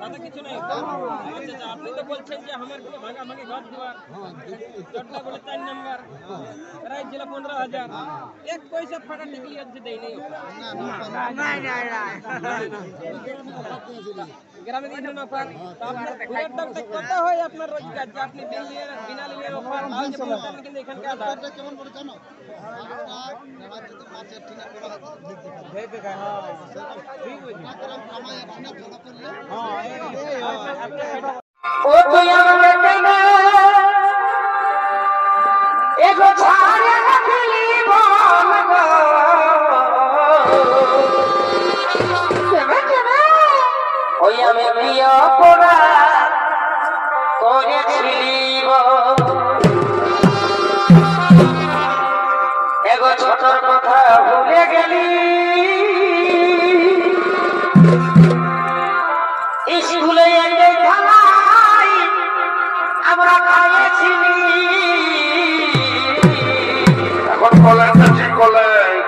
সাদা কিছু নাই আচ্ছা, আচ্ছা, আপনি তো বলছেন যে আমার কোনো ভাগাভাগি ঘর দেওয়ার চট্টা বলে চার নাম্বার রায় জেলা পনেরো হাজার এক পয়সা ফাটা টিকলি আজকে দেয় নেই গ্রামে দিয়েছেন অফার তো আপনার ঘুরের দাম তো কত হয় আপনার রোজগার যে আপনি বিল নিয়ে বিনা লিয়ে অফার ভালো যে বলছেন কিন্তু এখানকার ও তুই কেন এগো ছাড়ে কেনে কেনে ওই আমি প্রিয় করা করেছিলি। কলেজটা ঠিক কলেজ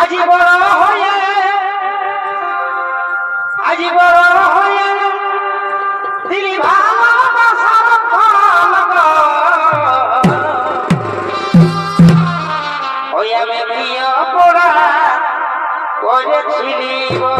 আজি বড় হয়ে আজি বড় হয়ে দিলি ভালোবাসার ফল ওই আমি প্রিয় পড়া করেছিলি গো।